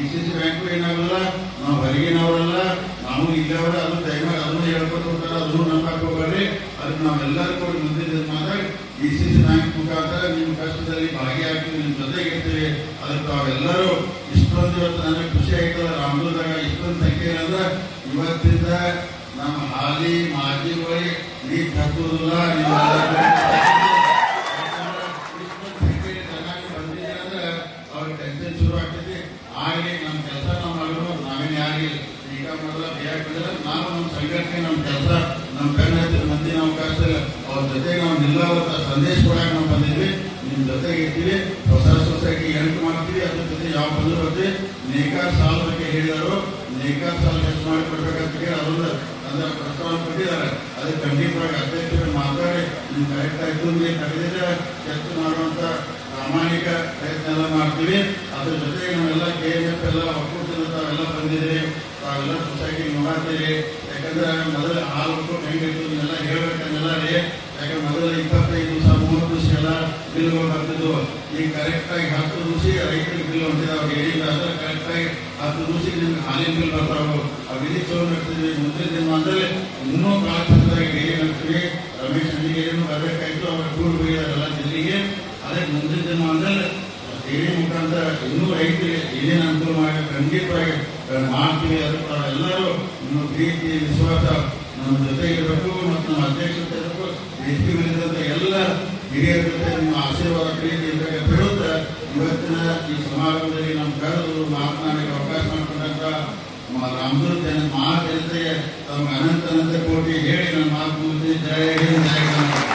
D C C bank ಏನಾಗಲ್ಲ, ನಾವು ಹೊರಗಿನವರಲ್ಲ, ನಾವು ಇಲ್ಲವರ ಅದು ಟೈಮಾಗ ಅದನ್ನು ಹೇಳ್ಕೊತ ಹೋಗ್ತಾರೆ, ಅದನ್ನು ನಂಬಕ್ ಹೋಗ್ರಿ ಅದಕ್ಕೆ ನಾವೆಲ್ಲರೂ ಕೂಡ ಮುಂದಿನ ಮಾತಾಡಿ ಡಿ ಸಿ ಸಿ ಬ್ಯಾಂಕ್ ಮುಖಾಂತರ ನಿಮ್ಮ ಕಷ್ಟದಲ್ಲಿ ಭಾಗಿಯಾಗ್ತೀವಿ ನಿಮ್ಮ ಜೊತೆಗೆ ಇರ್ತೀವಿ. ಅದಕ್ಕೆ ತಾವೆಲ್ಲರೂ ಇಷ್ಟೊಂದು ಇವತ್ತು ನನಗೆ ಖುಷಿ ಆಯ್ತದ ರಾಮದುರ್ಗದಾಗ ಇಷ್ಟೊಂದು ಸಂಖ್ಯೆ ಏನಂದ್ರೆ, ಇವತ್ತಿಂದ ನಮ್ಮ ಹಾಲಿ ಮಾಜಿಗಳಿಗೆ ನೀರು ತಪ್ಪುದಿಲ್ಲ ಅವ್ರಿಗೆ ಟೆನ್ಷನ್ ಶುರು ಆಗ್ತೈತಿ. ಆಗಲಿ ನಮ್ಮ ಕೆಲಸ ನಾವು ಮಾಡಿದ್ರು ನಾವೇನು ಯಾರಿಗೆ ಈಗ ಮೊದಲ ಬಿಯಾಕ್ ಬಂದ್ರೆ ನಾವು ನಮ್ಮ ಸಂಘಟನೆ ನಮ್ಮ ಕೆಲಸ ನಮ್ಮ ಬೆನ್ನ ಹತ್ತಿರ ನಾವು ಅವಕಾಶ ಅವ್ರ ಜೊತೆಗೆ ನಾವು ನಿಲ್ಲವಂತ ಸಂದೇಶ ಕೊಡಕ್ಕೆ ನಾವು ಬಂದಿದ್ವಿ ನಿಮ್ಮ ಜೊತೆಗೆ ಇದ್ದೀವಿ. ಹೊಸ ಸೊಸೈಟಿ ಜೊತೆ ಯಾವ ಬರ್ತೀವಿ ನೇಕಾರ್ ಸಾಲ ಬಗ್ಗೆ ಹೇಳಿದರು. ನೇಕಾರ್ ಸಾಲ ಹೆಚ್ಚು ಮಾಡಿ ಕೊಡ್ಬೇಕಂತ ಹೇಳಿ ಅದೊಂದು ಅಂದ್ರೆ ಪ್ರಸ್ತಾವ ಕೊಟ್ಟಿದ್ದಾರೆ. ಅದೇ ಖಂಡಿತವಾಗಿ ಅಧ್ಯಕ್ಷರು ಮಾತಾಡಿ, ನೀವು ಕರೆಕ್ಟ್ ಆಯ್ತು ನೀವು ತೆಗೆದಿದ್ರೆ ಹೆಚ್ಚು ಮಾಡುವಂತ ಪ್ರಾಮಾಣಿಕ ಪ್ರಯತ್ನ ಎಲ್ಲ ಮಾಡ್ತೀವಿ. ಅದ್ರ ಜೊತೆಗೆ ನಾವೆಲ್ಲ ಕೆ ಎಂ ಎಫ್ ಎಲ್ಲ ಒಕ್ಕೂಟದ ತಾವೆಲ್ಲ ಬಂದಿದ್ದೀರಿ. ತಾವೆಲ್ಲ ಸೊಸೈಟಿ ನೋಡಾತೀರಿ. ಯಾಕಂದ್ರೆ ಮೊದಲು ಹಾಲು ಹೆಂಗಿತ್ತು ಇದನ್ನೆಲ್ಲ ಹೇಳ್ಬೇಕನ್ನೆಲ್ಲ ರೀ. ಯಾಕಂದ್ರೆ ಮೊದಲು ಇಪ್ಪತ್ತೈದು ದಿವಸ ಮೂರು ಬಿಲ್ಗಳು ಬರ್ತಿದ್ವು. ಈಗ ಕರೆಕ್ಟ್ ಆಗಿ ಹತ್ತು ದಿವಸ ರೈತರಿಗೆ ಬಿಲ್ ಹೊಂದಿದಾವೆ ಹೇಳಿದ್ರೆ ಅದ್ರ ಕರೆಕ್ಟ್ ಆಗಿ ಹತ್ತು ದಿವಸ ನಿಮ್ಗೆ ಹಾಲಿನ ಬಿಲ್ ಬರ್ತಾವು ಆ ವಿಧಿ ಚಲೋ ಮುಂದಿನ ದಿನಮಾನದಲ್ಲಿ ಇನ್ನೂ ಕಾಲಘಟ್ಟದಾಗ ಡೇರಿ ನಡೆಸ್ತೀವಿ ರಮೇಶ್ ಅಂಜಿಗೇರಿನೂ ಬರಬೇಕಾಯ್ತು. ಅವ್ರ ಟೂರ್ ಹೋಗಿದಾರಲ್ಲ ಜಿಲ್ಲೆಗೆ. ಅದಕ್ಕೆ ಮುಂದಿನ ದಿನ ಅಂದಲ್ಲಿ ಮುಖಾಂತರ ಇನ್ನೂ ರೈತರಿಗೆ ಏನೇನು ಅನುಕೂಲ ಮಾಡಿ ಖಂಡಿತವಾಗಿ ಮಾಡ್ತೀವಿ. ಅದಕ್ಕೆ ಎಲ್ಲರೂ ನಿಮ್ಮ ಪ್ರೀತಿ, ವಿಶ್ವಾಸ ನಮ್ಮ ಜೊತೆ ಇರಬೇಕು ಮತ್ತು ನಮ್ಮ ಅಧ್ಯಕ್ಷತೆ ಇರಬೇಕು. ವೇದಿಕೆ ಮೇಲಿದ್ದಂಥ ಎಲ್ಲ ಹಿರಿಯರು ನಿಮ್ಮ ಆಶೀರ್ವಾದ, ಪ್ರೀತಿ ಇರಬೇಕಂತ ಹೇಳುತ್ತಾ ಇವತ್ತಿನ ಈ ಸಮಾರಂಭದಲ್ಲಿ ನಮ್ಮ ಕರೆದು ಮಾತನಾಡಕ್ಕೆ ಅವಕಾಶ ಮಾಡಿಕೊಂಡಂತ ಜನ ಮಹಾ ಜನತೆಗೆ ತಮ್ಮ ಅನಂತ ಅನಂತ ಕೋಟಿ ಹೇಳಿ ನನ್ನ ಮಾತು ಜಯ ಹಿಂದ್ ಜಯ